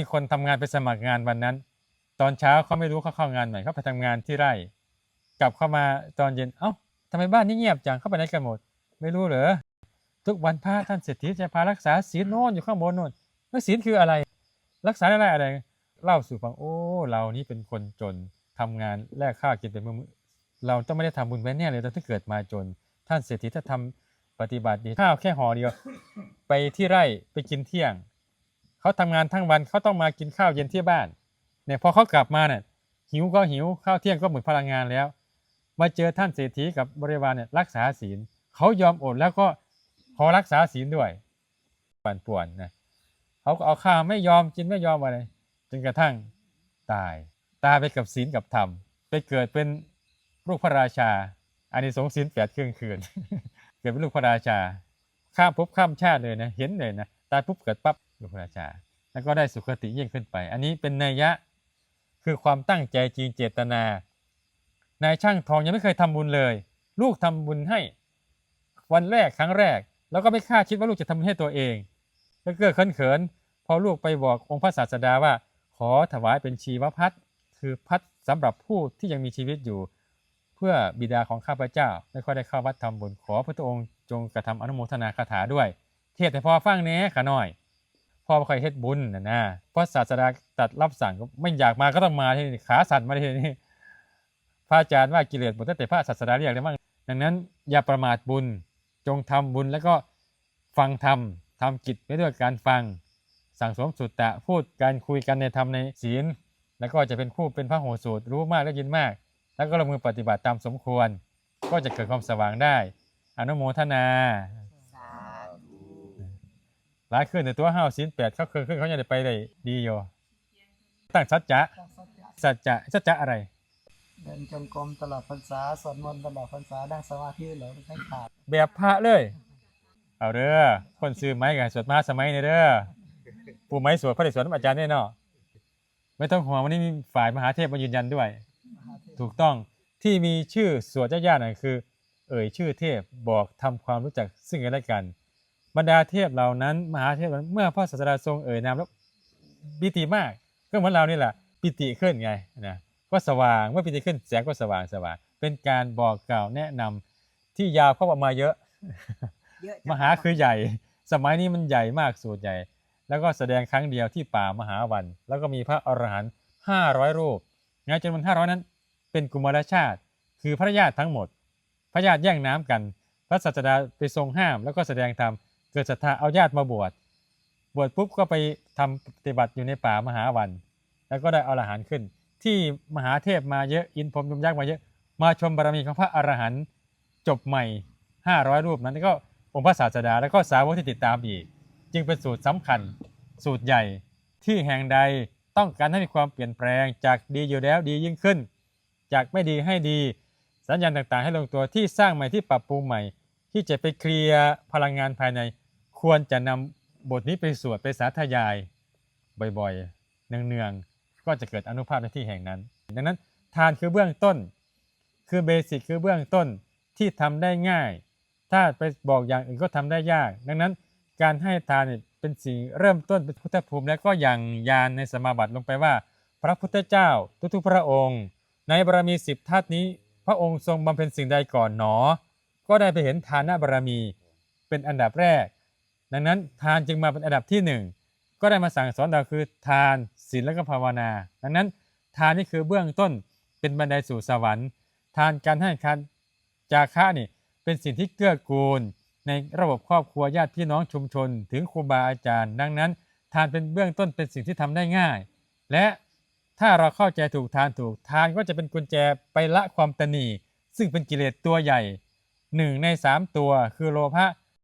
มีคนทำงานไปสมัครงานวันนั้น ตอนเช้าเขาไม่รู้เขาเข้างานไหนเขาไปทำงานที่ไร่ กลับเข้ามาตอนเย็นเอ้าทำไมบ้านนี้เงียบจังเข้าไปไหนกันหมด ไม่รู้เหรอทุกวันพระท่านเศรษฐีจะพารักษาศีลโน่นอยู่ข้างบนโน่นแล้วศีลคืออะไร รักษาอะไรอะไร เล่าสู่ฟังโอ้เรานี่เป็นคนจนทำงานแลกข้าวกินเป็นมือเราต้องไม่ได้ทำบุญไว้แน่เลยตอนที่เกิดมาจน ท่านเศรษฐีถ้าทำปฏิบัติดีข้าวแค่ห่อเดียว ไปที่ไร่ไปกินเที่ยง เขาทำงานทั้งวันเขาต้องมากินข้าวเย็นที่บ้าน เนี่ยพอเขากลับมาเนี่ยหิวก็หิวข้าวเที่ยงก็หมดพลังงานแล้ว มาเจอท่านเศรษฐีกับบริวารเนี่ยรักษาศีลเขายอมอดแล้วก็ขอรักษาศีลด้วยปั่นป่วนนะเขาก็เอาข้าวไม่ยอมกินไม่ยอมอะไรจนกระทั่งตาย ตายไปกับศีลกับธรรม ไปเกิดเป็นลูกพระราชา อันนี้สงส์ศีลแปดเครื่องคืน เกิดเป็นลูกพระราชาข้ามภพข้ามชาติเลยนะ เห็นเลยนะ ตายปุ๊บเกิดปั๊บลูกพระราชา แล้วก็ได้สุคติยิ่งขึ้นไป อันนี้เป็นนัยยะคือความตั้งใจจริงเจตนา นายช่างทองยังไม่เคยทำบุญเลย ลูกทำบุญให้ วันแรกครั้งแรก แล้วก็ไม่คาดคิดว่าลูกจะทำบุญให้ตัวเองก็เกิดเขินๆพอลูกไปบอกองค์พระศาสดาว่า ขอถวายเป็นชีวพัดคือพัดสำหรับผู้ที่ยังมีชีวิตอยู่ เพื่อบิดาของข้าพเจ้า ไม่ค่อยได้เข้าวัดทำบุญขอพระองค์จงกระทำอนุโมทนาคาถาด้วย เทศให้พอฟังแหน่ขาน้อยพ่อบ่เคยเฮ็ดบุญนะนะเพราะศาสดาตัดรับสั่งก็ไม่อยากมาก็ต้องมาที่นี่ขาสั่นมาที่นี่พระอาจารย์ว่ากิเลสหมดตั้งแต่พระศาสดาเรียกเลยมั้งดังนั้น อย่าประมาทบุญจงทำบุญแล้วก็ฟังธรรมทำจิตไปด้วยการฟัง สั่งสมสุตตะพูดการคุยกันในธรรมในศีล แล้วก็จะเป็นคู่เป็นพระโหสูตรรู้มากและยินมาก แล้วก็ลงมือปฏิบัติตามสมควร ก็จะเกิดความสว่างได้ อนุโมทนา หลายขึ้นแต่ตัวห้าวศีลแปดเขาเคยขึ้นเขาจะได้ไปได้ดีอยู่ตั้งสัจจะสัจจะสัจจะอะไร เดินจงกรมตลอดพรรษาสวดมนต์ตลอดพรรษานั่งสมาธิเหลือไม่ขาดแบบพระเลย เอาเด้อคนซื้อไม้กับสวดมาสมัยนี่เด้อปู่ไม้สวดพระเดชสวดน้ำอาจารย์แน่เนอนไม่ต้องห่วงวันนี้มีฝ่ายมหาเทพมายืนยันด้วยมหาเทพถูกต้องที่มีชื่อสวดญาติๆน่ะคือ เอ่ยชื่อเทพบอกทำความรู้จักซึ่งกันและกัน บรรดาเทพเหล่านั้น มหาเทพเหล่านั้นเมื่อพระศาสดาทรงเอ่ยนามแล้วปิติมาก ก็เหมือนเรานี่แหละปิติขึ้นไงนะก็สว่างเมื่อปิติขึ้นแสงก็สว่างสว่าง เป็นการบอกกล่าวแนะนำที่ยาวเข้ามาเยอะเยอะจังมหาคือใหญ่ สมัยนี้มันใหญ่มากสูตรใหญ่ แล้วก็แสดงครั้งเดียวที่ป่ามหาวัน แล้วก็มีพระอรหันต์ห้าร้อยรูปงานจำนวนห้าร้อยนั้น เป็นกุมารชาติ คือพระญาติทั้งหมด พระญาติแย่งน้ำกัน พระศาสดาไปทรงห้าม แล้วก็แสดงธรรม เกิดศรัทธาเอาญาติมาบวชบวชปุ๊บก็ไปทำปฏิบัติอยู่ในป่ามหาวัน แล้วก็ได้อรหันต์ขึ้น ที่มหาเทพมาเยอะอินพรมยมยักษ์มาเยอะมาชมบารมีของพระอรหันต์จบใหม่ 500 รูปนั้นก็องค์พระศาสดาแล้วก็สาวกที่ติดตามอีก จึงเป็นสูตรสำคัญสูตรใหญ่ที่แห่งใดต้องการให้มีความเปลี่ยนแปลงจากดีอยู่แล้วดียิ่งขึ้น จากไม่ดีให้ดี สัญญาณต่างๆ ให้ลงตัวที่สร้างใหม่ที่ปรับปรุงใหม่ ที่จะไปเคลียร์พลังงานภายใน ควรจะนำบทนี้ไปสวดไปสาธยายบ่อยๆ เนืองๆ ก็จะเกิดอนุภาพในที่แห่งนั้น ดังนั้นทานคือเบื้องต้น คือเบสิกคือเบื้องต้นที่ทำได้ง่าย ถ้าไปบอกอย่างอื่นก็ทำได้ยาก ดังนั้นการให้ทานเป็นสิ่งเริ่มต้นเป็นพุทธภูมิ แล้วก็อย่างยานในสมาบัติลงไปว่า พระพุทธเจ้าทุกๆพระองค์ ในบารมีสิบทัศนี้ พระองค์ทรงบำเพ็ญสิ่งใดก่อนหนอ ก็ได้ไปเห็นทานบารมีเป็นอันดับแรก ดังนั้นทานจึงมาเป็นอันดับที่หนึ่งก็ได้มาสั่งสอนเราคือทานศีลและก็ภาวนา ดังนั้นทานนี่คือเบื้องต้นเป็นบันไดสู่สวรรค์ ทานการให้การจาคะนี่เป็นสิ่งที่เกื้อกูล ในระบบครอบครัวญาติพี่น้องชุมชน ถึงครูบาอาจารย์ ดังนั้น ทานเป็นเบื้องต้นเป็นสิ่งที่ทำได้ง่าย และถ้าเราเข้าใจถูกทานถูกทานก็จะเป็นกุญแจไปละความตนีซึ่งเป็นกิเลสตัวใหญ่หนึ่งในสามตัวคือโลภะ